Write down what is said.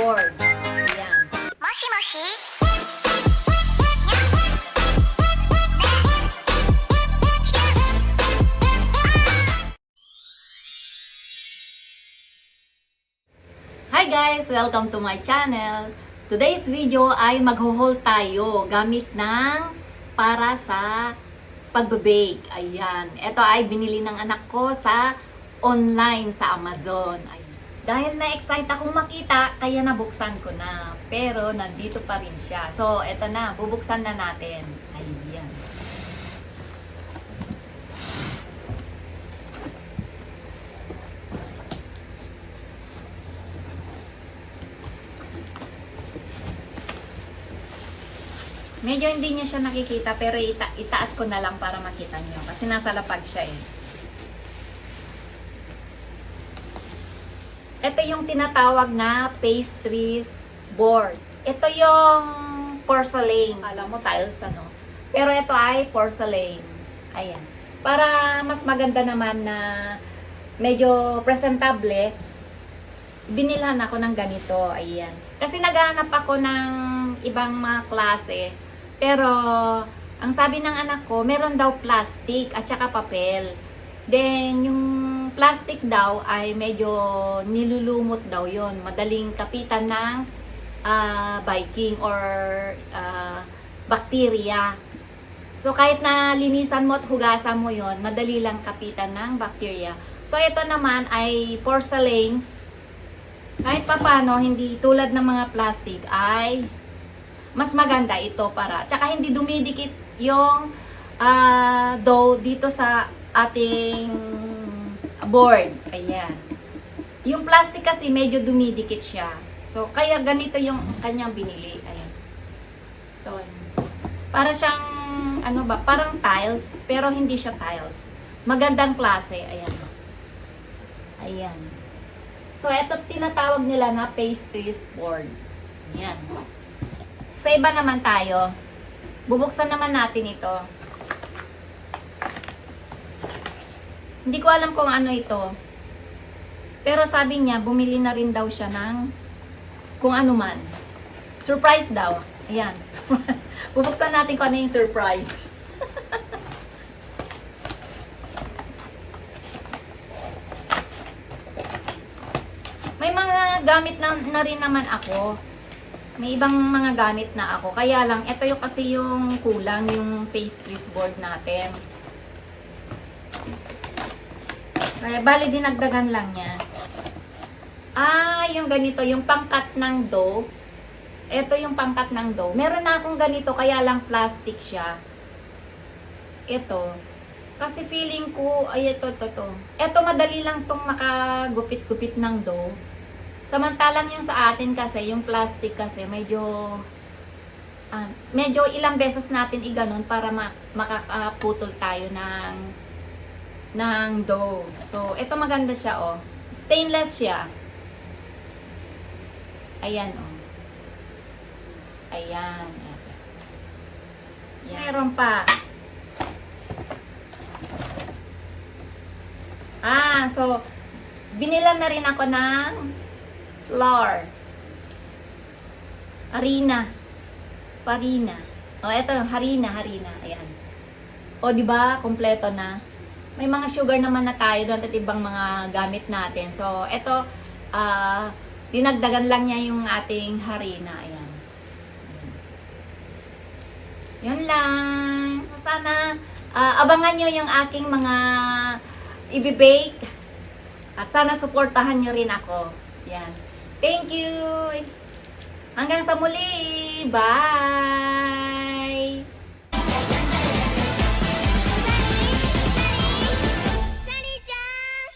board. Moshi moshi. Hi guys! Welcome to my channel. Today's video ay maghuhol tayo gamit ng para sa pagbe-bake. Ayan. Ito ay binili ng anak ko sa online sa Amazon. Ayan. Dahil na-excite akong makita, kaya nabuksan ko na. Pero nandito pa rin siya. So, eto na. Bubuksan na natin. Ayan. Medyo hindi niyo siya nakikita pero ita- itaas ko na lang para makita niyo kasi nasa lapag siya eh. Ito yung tinatawag na pastries board. Ito yung porcelain. Alam mo, tiles ano. Pero ito ay porcelain. Ayan. Para mas maganda naman na medyo presentable, binilhan ako ng ganito. Ayan. Kasi naghahanap ako ng ibang mga klase. Pero, ang sabi ng anak ko, meron daw plastic at saka papel. Then, yung plastic daw ay medyo nilulumot daw yon Madaling kapitan ng ah, biking or ah, bacteria. So, kahit na linisan mo at hugasan mo yon madali lang kapitan ng bacteria. So, ito naman ay porcelain kahit papano, hindi tulad ng mga plastic ay mas maganda ito para, tsaka hindi dumidikit yung ah, dough dito sa ating board. Ayan. Yung plastic kasi medyo dumidikit siya. So, kaya ganito yung kanyang binili. Ayan. So, para siyang, ano ba, parang tiles, pero hindi siya tiles. Magandang klase. Ayan. Ayan. So, ito tinatawag nila na pastries board. Yan. Sa iba naman tayo, bubuksan naman natin ito. Hindi ko alam kung ano ito. Pero sabi niya, bumili na rin daw siya ng kung ano man. Surprise daw. Ayan. bubuksan natin kung ano yung surprise. May mga gamit na, na rin naman ako. May ibang mga gamit na ako. Kaya lang, ito yung kasi yung kulang, yung pastries board natin. Kaya, bali dinagdagan lang niya. Ah, yung ganito, yung pangkat ng dough. Ito yung pangkat ng dough. Meron na akong ganito, kaya lang plastic siya. Ito. Kasi feeling ko, ay ito, ito, ito. Ito, madali lang tong makagupit-gupit ng dough. Samantalang yung sa atin kasi, yung plastic kasi, medyo, ah, medyo ilang beses natin iganon para ma- makakaputol tayo ng, ng dough. So, ito maganda siya, oh. Stainless siya. Ayan, oh. Ayan. eto. Yan. Meron pa. Ah, so, binilan na rin ako ng flour. Harina. Farina. O, eto, harina, harina. Ayan. O, di ba Kompleto na. May mga sugar naman na tayo doon at ibang mga gamit natin. So, eto, ah, dinagdagan lang niya yung ating harina. Ayan. Yun lang. Sana, ah, abangan nyo yung aking mga ibibake. At sana suportahan nyo rin ako. Yan. Thank you! Hanggang sa muli! Bye!